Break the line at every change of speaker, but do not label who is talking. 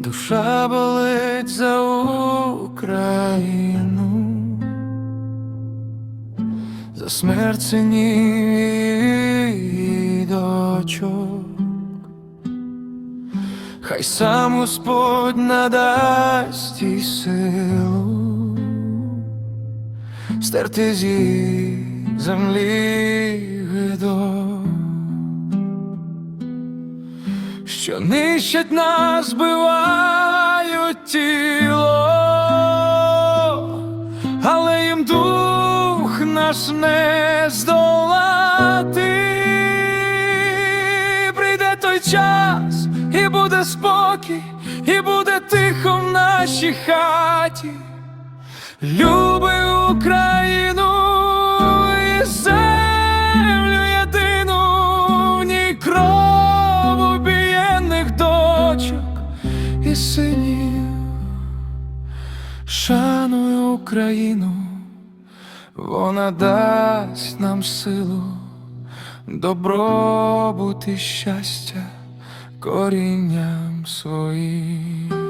Душа болить за Україну, за смерть синів і дочок. Хай сам Господь надасть їй силу стерти зі землі що нищать нас, збивають тіло, але їм дух наш не здолати. Прийде той час, і буде спокій, і буде тихо в нашій хаті. Люби Україну синів. Шануй Україну, вона дасть нам силу, добробут і щастя корінням своїм.